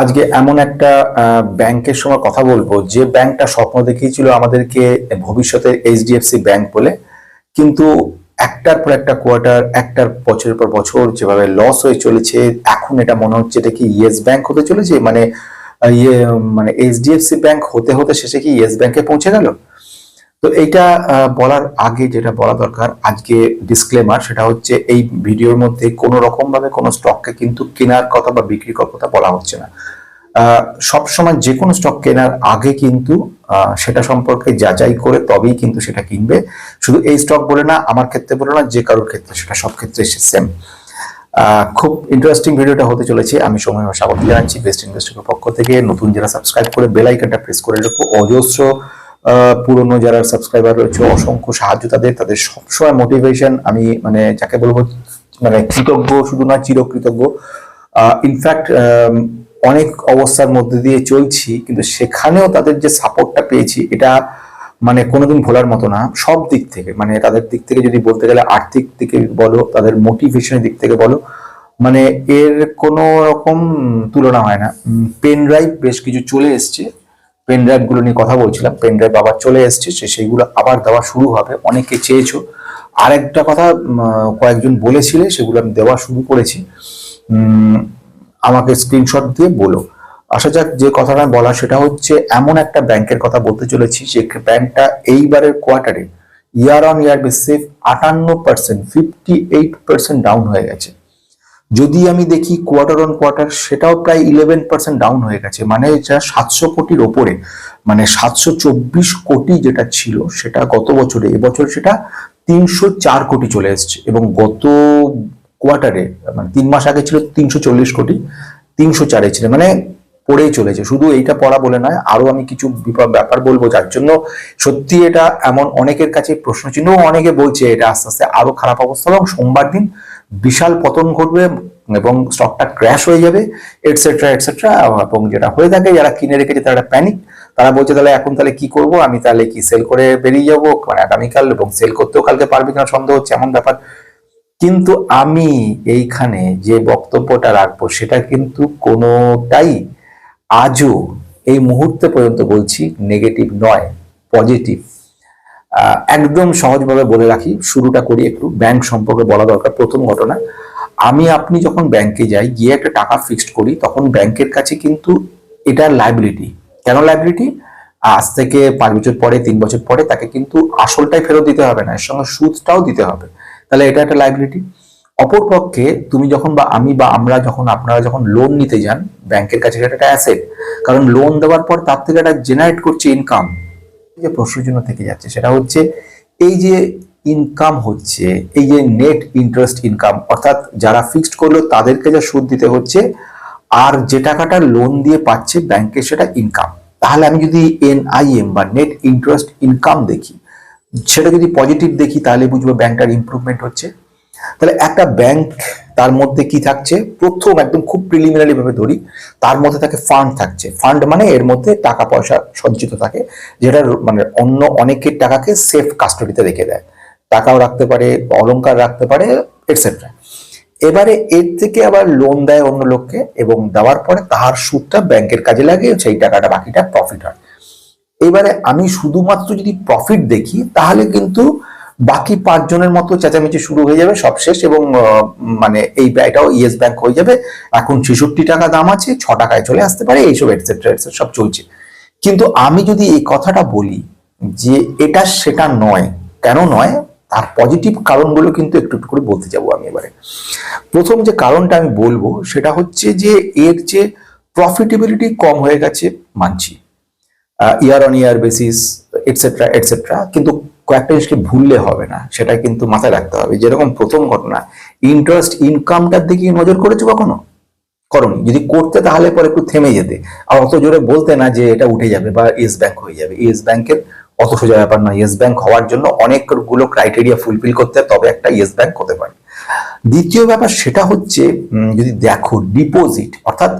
আজকে এমন একটা ব্যাংকের সঙ্গে কথা বলব, যে ব্যাংকটা স্বপ্ন দেখিয়েছিল আমাদেরকে ভবিষ্যতে এইচডিএফসি ব্যাংক বলে। কিন্তু একটার পর একটা কোয়ার্টার, একটার বছরের পর বছর যেভাবে লস হয়ে চলেছে, এখন এটা মনে হচ্ছে এটা কি ইয়েস ব্যাংক হতে চলেছে? মানে ইয়ে মানে এইচডিএফসি ব্যাংক হতে হতে শেষে কি ইয়েস ব্যাংকে পৌঁছে গেল? তো এইটা বলার আগে যেটা বলা দরকার, আজকে ডিসক্লেমার সেটা হচ্ছে এই ভিডিওর মধ্যে কোনো রকম ভাবে কোনো স্টককে কিন্তু কেনার কথা বা বিক্রি বিক্রির কথা বলা হচ্ছে না। সবসময় যে কোনো স্টক কেনার আগে কিন্তু সেটা সম্পর্কে যাচাই করে তবেই কিন্তু সেটা কিনবে। শুধু এই স্টক বলে না, আমার ক্ষেত্রে বলে না, যে কারোর ক্ষেত্রে, সেটা সব ক্ষেত্রে সেম খুব ইন্টারেস্টিং ভিডিওটা হতে চলেছে। আমি সময় স্বাগত জানাচ্ছি বেস্ট ইনভেস্টরের পক্ষ থেকে। নতুন যারা সাবস্ক্রাইব করে বেল আইকনটা প্রেস করে রাখো। অজস্র পুরনো যারা সাবস্ক্রাইবার রয়েছে, অসংখ্য সাহায্য তাদের তাদের সবসময় মোটিভেশন আমি মানে যাকে বলব মানে কৃতজ্ঞ শুধু না, চিরকৃতজ্ঞ। ইনফ্যাক্ট অনেক অবস্থার মধ্যে দিয়ে চলছি, কিন্তু সেখানেও তাদের যে সাপোর্টটা পেয়েছি, এটা মানে কোনোদিন ভোলার মতো না। সব দিক থেকে মানে তাদের দিক থেকে যদি বলতে গেলে আর্থিক দিকে বলো, তাদের মোটিভেশনের দিক থেকে বলো মানে এর কোনো রকম তুলনা হয় না। পেন ড্রাইভ বেশ কিছু চলে এসছে। পেন ড্রাইভগুলো নিয়ে কথা বলছিলাম পেন ড্রাইভ আবার চলে এসছে সেইগুলো আবার দেওয়া শুরু হবে, অনেকে চেয়েছো। আর একটা কথা কয়েকজন বলেছিলে, সেগুলো আমি দেওয়া শুরু করেছি। আমাকে স্ক্রিনশট দিয়ে বলো। আসা যাক, যে কথাটা বলা, সেটা হচ্ছে এমন একটা ব্যাংকের কথা বলতে চলেছি, যে ব্যাংকটা এইবারের কোয়ার্টারে ইয়ার অন ইয়ার বেসিসে আটান্ন percent fifty eight percent down হয়ে গেছে। যদি আমি দেখি কোয়ার্টার অন কোয়ার্টার সেটাও প্রায় ইলেভেন পার্সেন্ট ডাউন হয়ে গেছে। মানে যা সাতশো কোটির ওপরে মানে সাতশো চব্বিশ কোটি যেটা ছিল, সেটা গত বছরে, এবছর সেটা তিনশো চার কোটি চলে এসেছে। এবং গত কোয়ার্টারে মানে তিন মাস আগে ছিল তিনশো চল্লিশ কোটি, তিনশো চারে ছিল। মানে পড়েই চলেছে। শুধু এইটা পড়া বলে নয়, আরও আমি কিছু ব্যাপার বলব যার জন্য সত্যি এটা এমন অনেকের কাছে প্রশ্ন চিহ্ন অনেকে বলছে এটা আস্তে আস্তে আরও খারাপ অবস্থা। এবং সোমবার দিন বিশাল পতন ঘটবে এবং স্টকটা ক্র্যাশ হয়ে যাবে এটসেট্রা এটসেট্রা এবং যেটা হয়ে থাকে, যারা কিনে রেখেছে তারা প্যানিক তারা বলছে, তাহলে এখন তাহলে কি করব? আমি তাহলে কি সেল করে বেরিয়ে যাব? মানে আগামীকাল এবং সেল করতেও কালকে পারবে কিনা সন্দেহ হচ্ছে, এমন ব্যাপার। কিন্তু আমি এইখানে যে বক্তব্যটা রাখব, সেটা কিন্তু কোনোটাই আজও এই মুহূর্তে পর্যন্ত বলছি নেগেটিভ নয় পজিটিভ একদম সহজভাবে বলে রাখি, শুরুটা করি একটু ব্যাংক সম্পর্কে বলা দরকার প্রথম ঘটনা। আমি, আপনি যখন ব্যাংকে যাই, গিয়ে একটা টাকা ফিক্সড করি, তখন ব্যাংকের কাছে কিন্তু এটা লাইবিলিটি কেন লাইবিলিটি আজ থেকে পাঁচ বছর পরে, তিন বছর পরে তাকে কিন্তু আসলটাই ফেরত দিতে হবে না, এর সঙ্গে সুদটাও দিতে হবে। তাহলে এটা একটা লাইবিলিটি অপরপক্ষে, তুমি যখন বা আমি বা আমরা যখন, আপনারা যখন লোন নিতে যান ব্যাংকের কাছে একটা অ্যাসেট কারণ লোন দেওয়ার পর তার থেকে একটা জেনারেট করছে ইনকাম যে প্রশ্নের জন্য থেকে যাচ্ছে। সেটা হচ্ছে এই যে ইনকাম হচ্ছে, এই যে নেট ইন্টারেস্ট ইনকাম অর্থাৎ যারা ফিক্সড করল তাদেরকে যা সুদ দিতে হচ্ছে, আর যে টাকাটা লোন দিয়ে পাচ্ছে ব্যাংকে সেটা ইনকাম তাহলে আমি যদি এনআইএম বা নেট ইন্টারেস্ট ইনকাম দেখি, সেটা যদি পজিটিভ দেখি তাহলে বুঝব ব্যাংকটার ইম্প্রুভমেন্ট হচ্ছে। তাহলে একটা ব্যাংক তার মধ্যে কি থাকছে? প্রথম একদম খুব প্রিলিমিনারি ভাবে ধরি, তার মধ্যে থাকে ফান্ড থাকছে। ফান্ড মানে এর মধ্যে টাকা পয়সা সঞ্চিত থাকে, যেটা মানে অন্য অনেকের টাকাকে সেফ কাস্টডিতে রেখে দেয়। টাকাও রাখতে পারে অলংকার রাখতে পারে এটসেট্রা এবারে এর থেকে আবার লোন দেয় অন্য লোককে, এবং দেওয়ার পরে তাহার সুদটা ব্যাংকের কাজে লাগে সেই টাকাটা বাকিটা প্রফিট হয়। এবারে আমি শুধুমাত্র যদি প্রফিট দেখি, তাহলে কিন্তু বাকি পাঁচজনের মতো চেঁচামেচি শুরু হয়ে যাবে সব শেষ এবং মানে এই ব্যয়টাও ইয়েস ব্যাংক হয়ে যাবে। এখন ছেষট্টি টাকা দাম আছে, ছ টাকায় চলে আসতে পারে, এইসব এটসেট্রা এটসেট্রা সব চলছে। কিন্তু আমি যদি এই কথাটা বলি যে এটা সেটা নয়, কেন নয়? তার পজিটিভ কারণগুলো কিন্তু একটু একটু করে বলতে যাব আমি এবারে। প্রথম যে কারণটা আমি বলব সেটা হচ্ছে যে এর যে প্রফিটেবিলিটি কম হয়ে গেছে, মানছি। Year on year basis etcetera etcetera, কিন্তু কয়েকটা জিনিসকে ভুললে হবে না, সেটা কিন্তু মাথায় রাখতে হবে। যেরকম প্রথম ঘটনা ইন্টারেস্ট ইনকামটার দিকে নজর করেছ কখনো? করনি। যদি করতে তাহলে পরে একটু থেমে যেতে। আর অত জোরে বলতে না যে এটা উঠে যাবে বা ইয়েস ব্যাংক হয়ে যাবে। ইয়েস ব্যাংকের অত সোজা ব্যাপার নয়। ইয়েস ব্যাংক হওয়ার জন্য অনেকগুলো ক্রাইটেরিয়া ফুলফিল করতে তবে একটা ইয়েস ব্যাংক হতে পারে। দ্বিতীয় ব্যাপার সেটা হচ্ছে যদি দেখো ডিপোজিট অর্থাৎ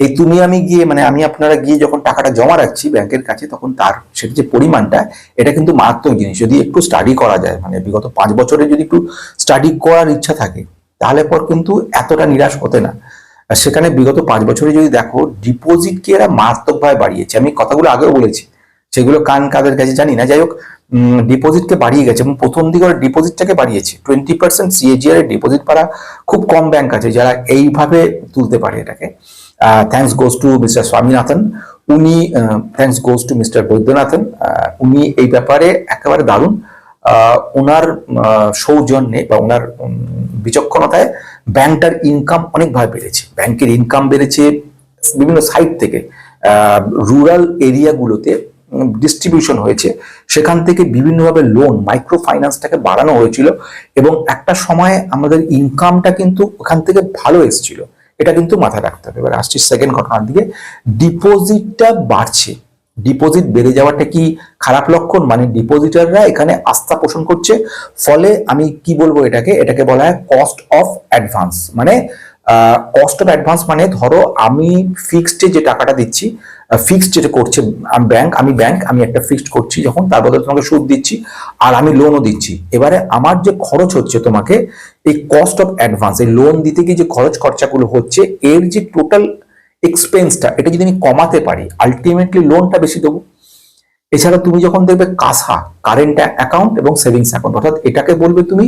এই তুমি আমি গিয়ে মানে আমি আপনারা গিয়ে যখন টাকাটা জমা রাখছি ব্যাংকের কাছে, তখন তার সেটা যে পরিমাণটা, এটা কিন্তু মারাত্মক জিনিস। যদি একটু স্টাডি করা যায় মানে বিগত পাঁচ বছরে যদি একটু স্টাডি করার ইচ্ছা থাকে, তাহলে পর কিন্তু এতটা নিরাশ হতে না। সেখানে বিগত পাঁচ বছরে যদি দেখো ডিপোজিটকে এরা মারাত্মকভাবে বাড়িয়েছে। আমি কথাগুলো আগেও বলেছি, সেগুলো কান কাদের কাছে জানি না। যাই হোক ডিপোজিটকে বাড়িয়ে গেছে এবং প্রথম দিকে ওরা ডিপোজিটটাকে বাড়িয়েছে। টোয়েন্টি পার্সেন্ট সিএজিআর ডিপোজিট পারা খুব কম ব্যাংক আছে যারা এইভাবে তুলতে পারে এটাকে। Thanks goes to mister Swaminathan উনি thanks goes to mister Vaidyanathan. উনি এই ব্যাপারে একেবারে দারুণ। ওনার সৌজন্যে বা ওনার বিচক্ষণতায় ব্যাংকটার ইনকাম অনেকভাবে বেড়েছে। ব্যাংকের ইনকাম বেড়েছে বিভিন্ন সাইট থেকে। রুরাল এরিয়াগুলোতে ডিস্ট্রিবিউশন হয়েছে। সেখান থেকে বিভিন্নভাবে লোন মাইক্রো ফাইন্যান্সটাকে বাড়ানো হয়েছিল এবং একটা সময়ে আমাদের ইনকামটা কিন্তু ওখান থেকে ভালো এসেছিল। এটা কিন্তু মাথায় রাখতে হবে। এবার আসছি সেকেন্ড ঘটনার দিকে। ডিপোজিটটা বাড়ছে। ডিপোজিট বেড়ে যাওয়াটা কি খারাপ লক্ষণ? মানে ডিপোজিটাররা এখানে আস্থা পোষণ করছে। ফলে আমি কি বলব এটাকে? এটাকে বলা হয় কস্ট অফ অ্যাডভান্স মানে কস্ট অফ অ্যাডভান্স মানে ধরো আমি ফিক্সড যে টাকাটা দিচ্ছি ফিক্সড যেটা করছে ব্যাংক আমি ব্যাংক আমি একটা ফিক্সড করছি যখন, তার বদলে তোমাকে সুদ দিচ্ছি আর আমি লোনও দিচ্ছি। এবারে আমার যে খরচ হচ্ছে তোমাকে, এই কস্ট অফ অ্যাডভান্স এই লোন দিতে গিয়ে যে খরচ খরচাগুলো হচ্ছে, এর যে টোটাল এক্সপেন্সটা এটা যদি আমি কমাতে পারি আলটিমেটলি লোনটা বেশি দেবো। এছাড়া তুমি যখন দেখবে কাসা কারেন্ট অ্যাকাউন্ট এবং সেভিংস অ্যাকাউন্ট অর্থাৎ এটাকে বলবে তুমি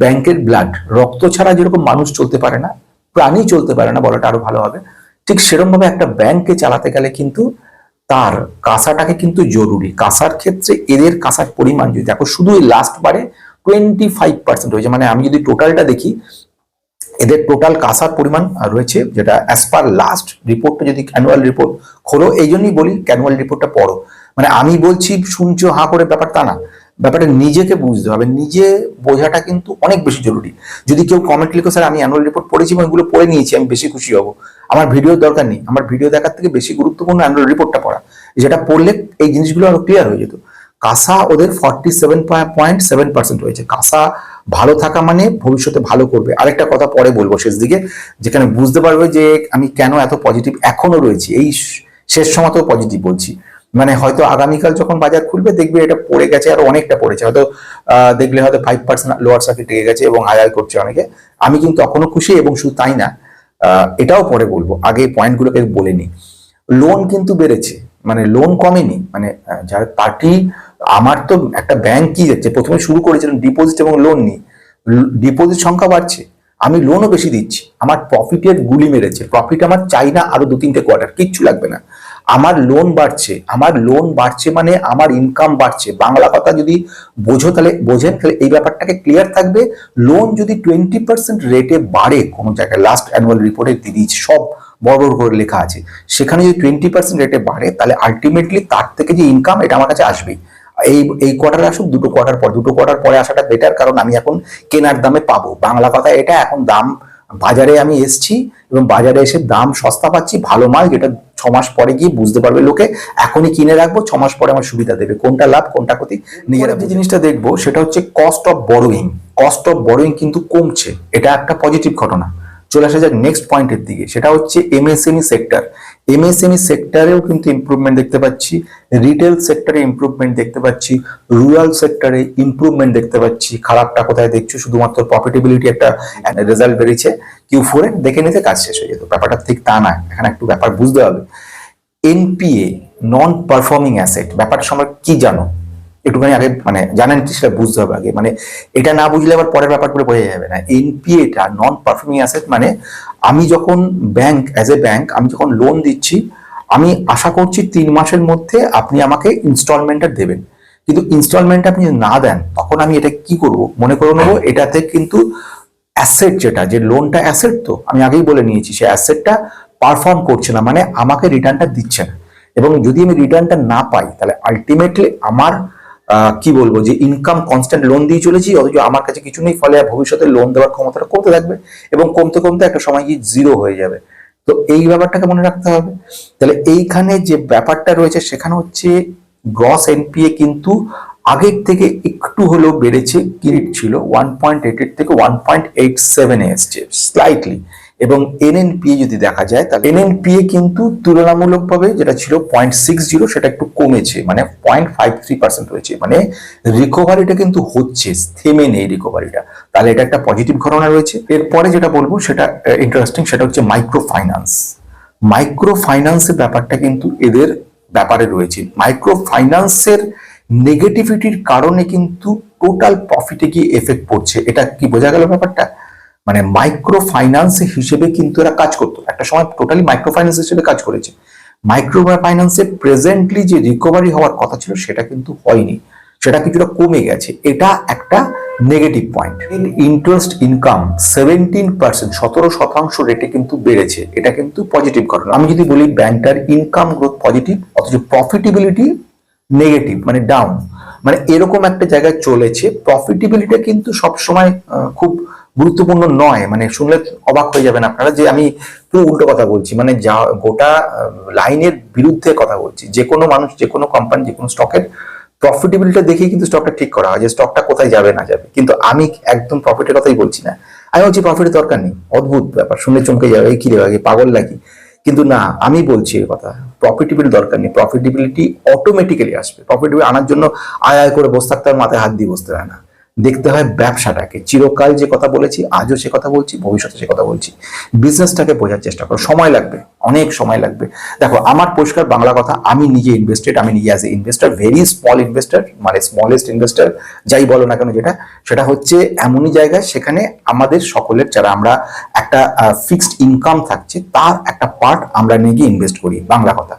ব্যাংকের ব্লাড রক্ত ছাড়া যেরকম মানুষ চলতে পারে না প্রাণী চলতে পারে না, বলাটা আরও ভালো হবে। ঠিক সেরকম ভাবে একটা ব্যাংককে চালাতে গেলে কিন্তু তার কাসাটাকে কিন্তু জরুরি। কাসার ক্ষেত্রে এদের কাসার পরিমাণ যদি দেখো, শুধু এই লাস্ট বারে টোয়েন্টি ফাইভ পার্সেন্ট হয়েছে। মানে আমি যদি টোটালটা দেখি, এদের টোটাল কাসার পরিমাণ রয়েছে যেটা অ্যাজ পার লাস্ট রিপোর্টটা যদি অ্যানুয়াল রিপোর্ট খোলো, এই জন্যই বলি অ্যানুয়াল রিপোর্টটা পড়ো। মানে আমি বলছি শুনছো হা করে ব্যাপার তা না। ব্যাপারটা নিজেকে বুঝতে হবে। নিজে বোঝাটা কিন্তু অনেক বেশি জরুরি। যদি কেউ কমেন্ট লিখো, স্যার, আমি অ্যানুয়াল রিপোর্ট পড়েছি এবং এগুলো পড়ে নিয়েছি, আমি বেশি খুশি হব। আমার ভিডিওর দরকার নেই। আমার ভিডিও দেখার থেকে বেশি গুরুত্বপূর্ণ অ্যানুয়াল রিপোর্টটা পড়া। যেটা পড়লে এই জিনিসগুলো আরও ক্লিয়ার হয়ে যেত। কাসা ওদের forty seven point seven percent হয়েছে। কাসা ভালো থাকা মানে ভবিষ্যতে ভালো করবে। আরেকটা কথা পরে বলব শেষ দিকে, যেখানে বুঝতে পারবে যে আমি কেন এত পজিটিভ এখনও রয়েছি। এই শেষ সময়তেও পজিটিভ বলছি। মানে হয়তো আগামীকাল যখন বাজার খুলবে, দেখবে এটা পড়ে গেছে আর অনেকটা পড়েছে। হয়তো দেখলে হয়তো ফাইভ পার্সেন্ট লোয়ার সার্কিট লেগে গেছে এবং হাই করছে অনেকে। আমি কিন্তু তখনও খুশি এবং শুধু তাই না এটাও পরে বলব। আগে পয়েন্টগুলোকে বলে নিই লোন কিন্তু বেড়েছে মানে লোন কমেনি। মানে যার পার্টি আমার তো একটা ব্যাংক কি যাচ্ছে, প্রথমে শুরু করেছিলাম ডিপোজিট এবং লোন নিয়ে। ডিপোজিট সংখ্যা বাড়ছে, আমি লোনও বেশি দিচ্ছি। আমার প্রফিটের গুলি মেরেছে। প্রফিট আমার চাই না আরও দু তিনটে কোয়ার্টার কিচ্ছু লাগবে না। আমার লোন বাড়ছে, আমার লোন বাড়ছে মানে আমার ইনকাম বাড়ছে। বাংলা কথা যদি বোঝো তাহলে বোঝেন, তাহলে এই ব্যাপারটাকে ক্লিয়ার থাকবে। লোন যদি টোয়েন্টি পার্সেন্ট রেটে বাড়ে কোনো জায়গায় লাস্ট অ্যানুয়াল রিপোর্টে দিয়েছে সব বড় বড় করে লেখা আছে। সেখানে যদি টোয়েন্টি পার্সেন্ট রেটে বাড়ে, তাহলে আলটিমেটলি তার থেকে যে ইনকাম এটা আমার কাছে আসবেই। এই এই কোয়ার্টার আসুক, দুটো কোয়ার্টার পর, দুটো কোয়ার্টার পরে আসাটা বেটার কারণ আমি এখন কেনার দামে পাবো। বাংলা কথা এটা, এখন দাম বাজারে আমি এসছি এবং বাজারে এসে দাম সস্তা পাচ্ছি ভালো মাল যেটা ছ মাস পরে গিয়ে বুঝতে পারবে লোকে এখনই কিনে রাখব ছ মাস পরে আমার সুবিধা দেবে। কোনটা লাভ কোনটা ক্ষতি নিজেরা যে জিনিসটা দেখব সেটা হচ্ছে cost of borrowing cost of borrowing কিন্তু কমছে। এটা একটা পজিটিভ ঘটনা। চলে আসা যাক নেক্সট পয়েন্টের দিকে। সেটা হচ্ছে এমএসএমই সেক্টর এমএসএমই সেক্টরেও কিন্তু ইম্প্রুভমেন্ট দেখতে পাচ্ছি রিটেল সেক্টরে ইম্প্রুভমেন্ট দেখতে পাচ্ছি রুরাল সেক্টরে ইম্প্রুভমেন্ট দেখতে পাচ্ছি। খারাপটা কোথায় দেখছি? শুধুমাত্র প্রফিটেবিলিটি একটা রেজাল্ট বেরিয়েছে। কিউ ফোরে দেখে নিতে কাজ শেষ হয়ে যেত। ব্যাপারটা ঠিক তা না। এখানে একটু ব্যাপার বুঝতে হবে। এনপিএ নন পারফর্মিং অ্যাসেট ব্যাপারটা সম্পর্কে কি জানো? একটুখানি আগে মানে জানেন সেটা বুঝতে হবে আগে। মানে এটা না বুঝলে আবার পরের ব্যাপারগুলো বোঝা যাবে না। এনপিএটা নন পারফর্মিং অ্যাসেট মানে আমি যখন ব্যাংক অ্যাজ এ ব্যাংক আমি যখন লোন দিচ্ছি, আমি আশা করছি তিন মাসের মধ্যে আপনি আমাকে ইনস্টলমেন্টটা দেবেন। কিন্তু ইনস্টলমেন্ট আপনি না দেন, তখন আমি এটা কি করব? মনে করে নেব, এটাতে কিন্তু অ্যাসেট যেটা, যে লোনটা অ্যাসেট তো, আমি আগেই বলে নিয়েছি, সে অ্যাসেটটা পারফর্ম করছে না মানে আমাকে রিটার্নটা দিচ্ছে না। এবং যদি আমি রিটার্নটা না পাই, তাহলে আলটিমেটলি আমার কি বলব, যে ইনকাম কনস্ট্যান্ট লোন দিয়ে চলেছি, অথচ আমার কাছে কিছু নেই, ফলে ভবিষ্যতে লোন দেওয়ার ক্ষমতাটা কমতে থাকবে এবং কমতে কমতে একটা সময় গিয়ে জিরো হয়ে যাবে। তো এই ব্যাপারটাকে মনে রাখতে হবে। তাহলে এইখানে যে ব্যাপারটা রয়েছে, সেখানে হচ্ছে গ্রস এনপিএ কিন্তু আগের থেকে একটু হলেও বেড়েছে, কিরিট ছিল ওয়ান পয়েন্ট এইট থেকে ওয়ান পয়েন্ট এইট সেভেনে এসছে স্লাইটলি এবং এনএনপিএ যদি দেখা যায়, তাহলে এনএনপিএ কিন্তু তুলনামূলকভাবে যেটা ছিল পয়েন্ট সিক্স জিরো সেটা একটু কমেছে মানে পয়েন্ট ফাইভ থ্রি পার্সেন্ট হয়েছে। মানে রিকভারিটা কিন্তু হচ্ছে, থেমে নেই রিকভারিটা তাহলে এটা একটা পজিটিভ ঘটনা রয়েছে। এরপরে যেটা বলব, সেটা ইন্টারেস্টিং সেটা হচ্ছে মাইক্রো ফাইন্যান্স মাইক্রো ফাইন্যান্সের ব্যাপারটা কিন্তু এদের ব্যাপারে রয়েছে। মাইক্রো ফাইন্যান্সের নেগেটিভিটির কারণে কিন্তু টোটাল প্রফিটে গিয়ে এফেক্ট পড়ছে। এটা কি বোঝা গেল ব্যাপারটা? মানে মাইক্রো ফাইন্যান্স হিসেবে কিন্তু এরা কাজ করতো। একটা সময় টোটালি মাইক্রো ফাইন্যান্স হিসেবে কাজ করেছে। মাইক্রো ফাইন্যান্সে প্রেজেন্টলি যে রিকভারি হওয়ার কথা ছিল, সেটা কিন্তু হয়নি। সেটা কিছুটা কমে গেছে। এটা একটা negative point interest income seventeen percent সতেরো শতাংশ রেটে কিন্তু বেড়েছে। এটা কিন্তু পজিটিভ ঘটনা। আমি যদি বলি ব্যাংকটার ইনকাম গ্রোথ পজিটিভ অথচ প্রফিটেবিলিটি নেগেটিভ মানে ডাউন মানে এরকম একটা জায়গায় চলেছে। প্রফিটেবিলিটি কিন্তু সবসময় খুব গুরুত্বপূর্ণ নয় মানে শুনলে অবাক হয়ে যাবেন আপনারা যে আমি পুরো উল্টো কথা বলছি মানে যা গোটা লাইনের বিরুদ্ধে কথা বলছি। যে কোনো মানুষ যে কোনো কোম্পানি যে কোনো স্টকের প্রফিটেবিলিটি দেখেই কিন্তু স্টকটা ঠিক করা হয় যে স্টকটা কোথায় যাবে না যাবে। কিন্তু আমি একদম প্রফিটের কথাই বলছি না। আমি বলছি প্রফিটের দরকার নেই অদ্ভুত ব্যাপার শুনে চমকে যাবে কি রে ভাই, পাগল লাগি কিন্তু না আমি বলছি এই কথা প্রফিটেবিলিটি দরকার নেই প্রফিটেবিলিটি অটোমেটিক্যালি আসবে। প্রফিটেবিলিটি আনার জন্য আয় আয় করে বসে থাকতে মাথায় হাত দিয়ে বসতে হয় না। দেখতে হয় ব্যবসাটাকে। চিরকাল যে কথা বলেছি, আজও সে কথা বলছি, ভবিষ্যতে সে কথা বলছি। বিজনেসটাকে বোঝার চেষ্টা করো। সময় লাগবে, অনেক সময় লাগবে। দেখো, আমার পরিষ্কার বাংলা কথা, আমি নিজে ইনভেস্টেড আমি নিজে as a investor very small investor মানে স্মলেস্ট ইনভেস্টার যাই বলো না কেন যেটা, সেটা হচ্ছে এমনই জায়গায় সেখানে আমাদের সকলের, যারা আমরা একটা ফিক্সড ইনকাম থাকছে, তার একটা পার্ট আমরা নিয়ে গিয়ে ইনভেস্ট করি বাংলা কথা।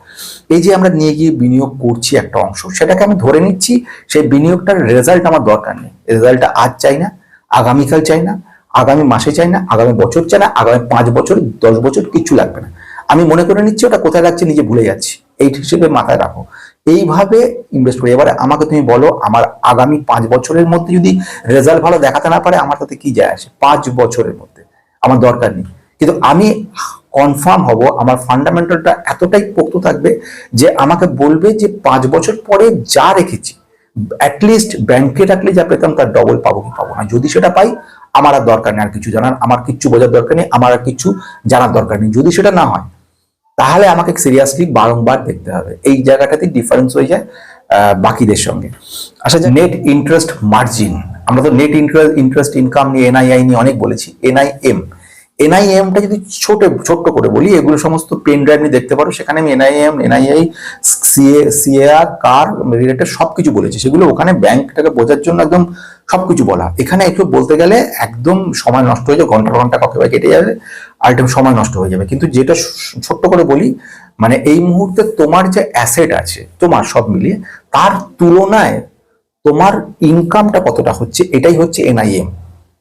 এই যে আমরা নিয়ে গিয়ে বিনিয়োগ করছি একটা অংশ, সেটাকে আমি ধরে নিচ্ছি, সেই বিনিয়োগটার রেজাল্ট আমার দরকার নেই। রেজাল্টটা আজ চাই না, আগামীকাল চাই না, আগামী মাসে চাই না, আগামী বছর চাই না, আগামী পাঁচ বছর, দশ বছর কিচ্ছু লাগবে না। আমি মনে করে নিচ্ছি ওটা কোথায় রাখছি নিজে ভুলে যাচ্ছি। এই হিসেবে মাথায় রাখো। এইভাবে ইনভেস্ট করি। এবারে আমাকে তুমি বলো, আমার আগামী পাঁচ বছরের মধ্যে যদি রেজাল্ট ভালো দেখাতে না পারে, আমার তাতে কি যায় আসে? পাঁচ বছরের মধ্যে। আমার দরকার নেই। কিন্তু আমি কনফার্ম হব, আমার ফান্ডামেন্টালটা এতটাই পোক্ত থাকবে যে আমাকে বলবে যে পাঁচ বছর পরে যা রেখেছি অ্যাটলিস্ট ব্যাংকে রাখলে যা পেতাম তার ডবল পাবো কি পাবো না। যদি সেটা পাই, আমার আর দরকার নেই আর কিছু জানার, আমার কিচ্ছু বোঝার দরকার নেই, আমার আর কিছু জানার দরকার নেই। যদি সেটা না হয়, তাহলে আমাকে সিরিয়াসলি বারংবার দেখতে হবে। এই জায়গাটাতে ডিফারেন্স হয়ে যায় বাকিদের সঙ্গে। আচ্ছা নেট ইন্টারেস্ট মার্জিন আমরা তো নেট ইন্টারেস্ট ইন্টারেস্ট ইনকাম নিয়ে এনআইআই নিয়ে অনেক বলেছি এনআইএম এনআইএমটা যদি ছোট, ছোট্ট করে বলি, এগুলো সমস্ত পেন ড্রাইভ নিয়ে দেখতে পারো। সেখানে আমি এনআইএম এনআইআই সিএ সিএআর কার রিলেটেড সবকিছু বলেছি। সেগুলো ওখানে ব্যাংকটাকে বোঝার জন্য একদম সবকিছু বলা। এখানে একটু বলতে গেলে একদম সময় নষ্ট হয়ে যাবে ঘণ্টা ঘণ্টা কতবার কেটে যাবে একদম সময় নষ্ট হয়ে যাবে। কিন্তু যেটা ছোট্ট করে বলি মানে এই মুহূর্তে তোমার যে অ্যাসেট আছে, তোমার সব মিলিয়ে, তার তুলনায় তোমার ইনকামটা কতটা হচ্ছে, এটাই হচ্ছে এনআইএম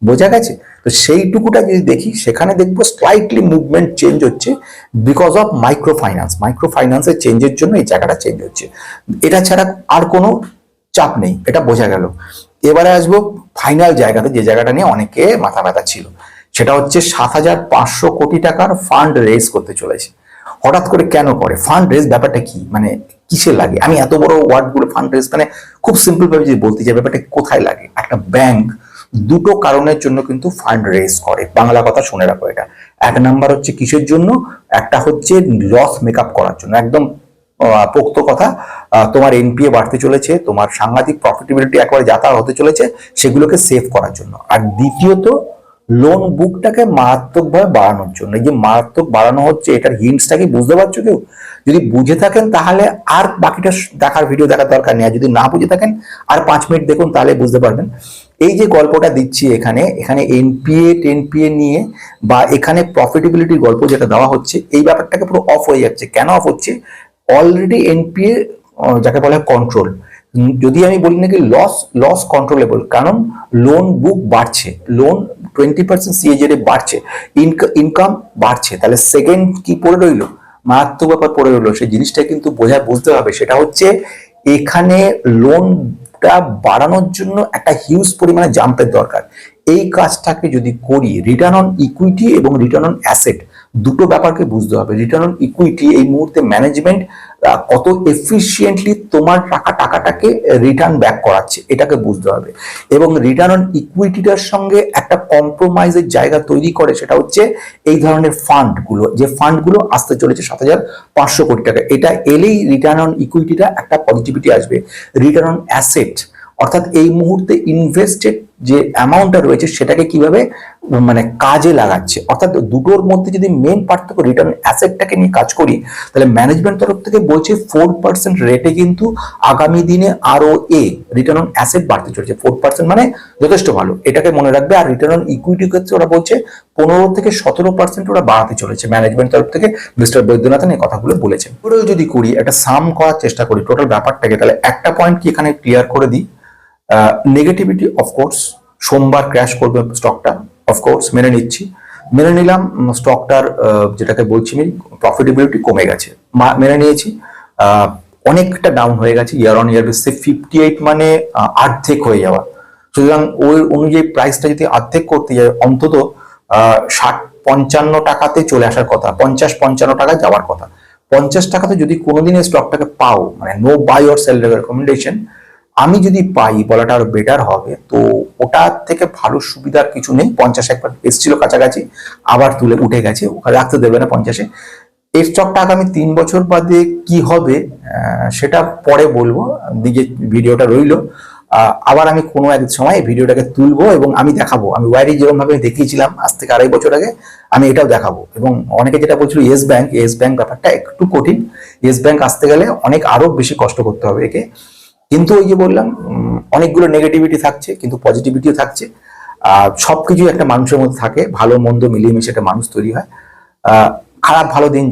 বোঝা গেছে? তো সেইটুকুটা যদি দেখি, সেখানে দেখব স্লাইটলি মুভমেন্ট চেঞ্জ হচ্ছে because of micro finance micro ফাইন্যান্সের চেঞ্জের জন্য এই জায়গাটা চেঞ্জ হচ্ছে। এটা ছাড়া আর কোনো চাপ নেই, এটা বোঝা গেল। এবারে আসব ফাইনাল জায়গাতে, যে জায়গাটা নিয়ে অনেকে মাথা ব্যথা ছিল। সেটা হচ্ছে সাত হাজার পাঁচশো কোটি টাকার ফান্ড রেজ করতে চলেছে। হঠাৎ করে কেন করে? ফান্ড রেজ ব্যাপারটা কি? মানে কিসে লাগে? আমি এত বড় ওয়ার্ডগুলো ফান্ড রেজ মানে খুব সিম্পল ভাবে যদি বলতে চাই, ব্যাপারটা কোথায় লাগে? একটা ব্যাংক দুটো কারণের জন্য কিন্তু ফান্ড রেজ করে। বাংলা কথা শুনে রাখো এটা। এক নাম্বার হচ্ছে কিসের জন্য? একটা হচ্ছে লস মেকআপ করার জন্য। একদম পোক্ত কথা। তোমার এনপিএ বাড়তে চলেছে, তোমার সাংঘাতিক প্রফিটেবিলিটি একবারে যাতায়াত হতে চলেছে, সেগুলোকে সেভ করার জন্য। আর দ্বিতীয়ত লোন বুকটাকে মারাত্মকভাবে বাড়ানোর জন্য। এই যে মারাত্মক বাড়ানো হচ্ছে, এটার হিন্টসটা কি বুঝতে পারছ কেউ? যদি বুঝে থাকেন, তাহলে আর বাকিটা দেখার ভিডিও দেখার দরকার নেই। আর যদি না বুঝে থাকেন, আর পাঁচ মিনিট দেখুন, তাহলে বুঝতে পারবেন। এই যে গল্পটা দিচ্ছি এখানে এখানে এনপিএ টেনপিএ নিয়ে বা এখানে প্রফিটেবিলিটির গল্প যেটা দেওয়া হচ্ছে, এই ব্যাপারটাকে পুরো অফ হয়ে যাচ্ছে। কেন অফ হচ্ছে? অলরেডি এনপিএ যাকে বলা হয় কন্ট্রোল যদি আমি বলি নাকি লস লস কন্ট্রোলেবল কারণ লোন বুক বাড়ছে। লোন টোয়েন্টি পার্সেন্ট সিএজের বাড়ছে। ইনকাম বাড়ছে। তাহলে সেকেন্ড কি পড়ে রইল? মারাত্মক ব্যাপার পড়ে রইল। সেই জিনিসটা কিন্তু বোঝা, বুঝতে হবে। সেটা হচ্ছে এখানে লোনটা বাড়ানোর জন্য একটা হিউজ পরিমাণে জাম্পের দরকার। এই কাজটাকে যদি করি রিটার্ন অন ইকুইটি এবং রিটার্ন অন অ্যাসেট দুটো ব্যাপারকে বুঝতে হবে। রিটার্ন অন ইকুইটি এই মুহূর্তে ম্যানেজমেন্ট কত এফিসিয়েন্টলি তোমার টাকা, টাকাটাকে রিটার্ন ব্যাক করাচ্ছে, এটাকে বুঝতে হবে। এবং রিটার্ন অন ইকুইটিটার সঙ্গে একটা কম্প্রোমাইজের জায়গা তৈরি করে সেটা হচ্ছে এই ধরনের ফান্ডগুলো যে ফান্ডগুলো আসতে চলেছে সাত হাজার পাঁচশো কোটি টাকা, এটা এলেই রিটার্ন অন ইকুইটিটা একটা পজিটিভিটি আসবে। রিটার্ন অন অ্যাসেট অর্থাৎ এই মুহূর্তে ইনভেস্টেড যে অ্যামাউন্টটা রয়েছে, সেটাকে কীভাবে মানে কাজে লাগাচ্ছে। অর্থাৎ দুটোর মধ্যে যদি মেন পার্থক্য রিটার্ন অ্যাসেটটাকে নিয়ে কাজ করি, তাহলে ম্যানেজমেন্ট তরফ থেকে বলছে ফোর পার্সেন্ট রেটে কিন্তু আগামী দিনে আরও এ রিটার্ন অন অ্যাসেট বাড়তে চলেছে। ফোর পার্সেন্ট মানে যথেষ্ট ভালো। এটাকে মনে রাখবে। আর রিটার্ন অন ইকুইটির ক্ষেত্রে ওরা বলছে পনেরো থেকে সতেরো পার্সেন্ট ওরা বাড়াতে চলেছে। ম্যানেজমেন্ট তরফ থেকে মিস্টার বৈদ্যনাথন এই কথাগুলো বলেছেন। ওরাও যদি করি, একটা সাম করার চেষ্টা করি টোটাল ব্যাপারটাকে, তাহলে একটা পয়েন্ট কি এখানে ক্লিয়ার করে দিই? নেগেটিভিটি অফকোর্স সোমবার ক্র্যাশ করবে স্টকটা অফকোর্স মেনে নিচ্ছি। মেনে নিলাম স্টকটার যেটাকে বলছি আমি প্রফিটেবিলিটি কমে গেছে। মেনে নিয়েছি। অনেকটা ডাউন হয়ে গেছে ইয়ার অন ইয়ার বেসিসে ফিফটি এইট মানে আহ, অর্ধেক হয়ে যাওয়া। সুতরাং ওই অনুযায়ী প্রাইসটা যদি অর্ধেক করতে যায় অন্তত ষাট পঞ্চান্ন টাকাতে চলে আসার কথা পঞ্চাশ পঞ্চান্ন টাকা যাওয়ার কথা। পঞ্চাশ টাকাতে যদি কোনোদিন এই স্টকটাকে পাও মানে no buy or sell recommendation আমি যদি পাই, বলাটা আরও বেটার হবে। তো ওটার থেকে ভালো সুবিধার কিছু নেই। পঞ্চাশ একবার এসছিল কাছাকাছি, আবার তুলে উঠে গেছে। ওখানে রাখতে দেবে না পঞ্চাশে। এই স্টকটা আগামী তিন বছর বাদে কি হবে সেটা পরে বলব। দিকে ভিডিওটা রইল। আবার আমি কোনো এক সময় ভিডিওটাকে তুলবো এবং আমি দেখাবো। আমি ওয়ারি যেরকম ভাবে দেখিয়েছিলাম আজ থেকে আড়াই বছর আগে, আমি এটাও দেখাবো। এবং অনেকে যেটা বলছিল ইয়েস ব্যাংক ইয়েস ব্যাংক ব্যাপারটা একটু কঠিন। ইয়েস ব্যাংক আসতে গেলে অনেক আরও বেশি কষ্ট করতে হবে একে। কিন্তু ওই যে বললাম অনেকগুলো নেগেটিভিটি থাকছে কিন্তু পজিটিভিটিও থাকছে। আহ, সবকিছু একটা মানুষের মধ্যে থাকে ভালো মন্দ মিলিয়ে একটা মানুষ তৈরি হয়। খারাপ ভালো দিন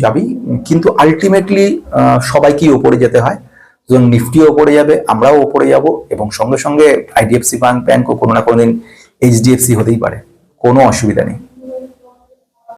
উম, কিন্তু আলটিমেটলি সবাইকেই ওপরে যেতে হয়। সুতরাং নিফটিও ওপরে যাবে আমরাও ওপরে যাব এবং সঙ্গে সঙ্গে আইডিএফসি ব্যাংক ব্যাংকও কোনো না কোনো দিন এইচডিএফসি হতেই পারে। কোনো অসুবিধা নেই।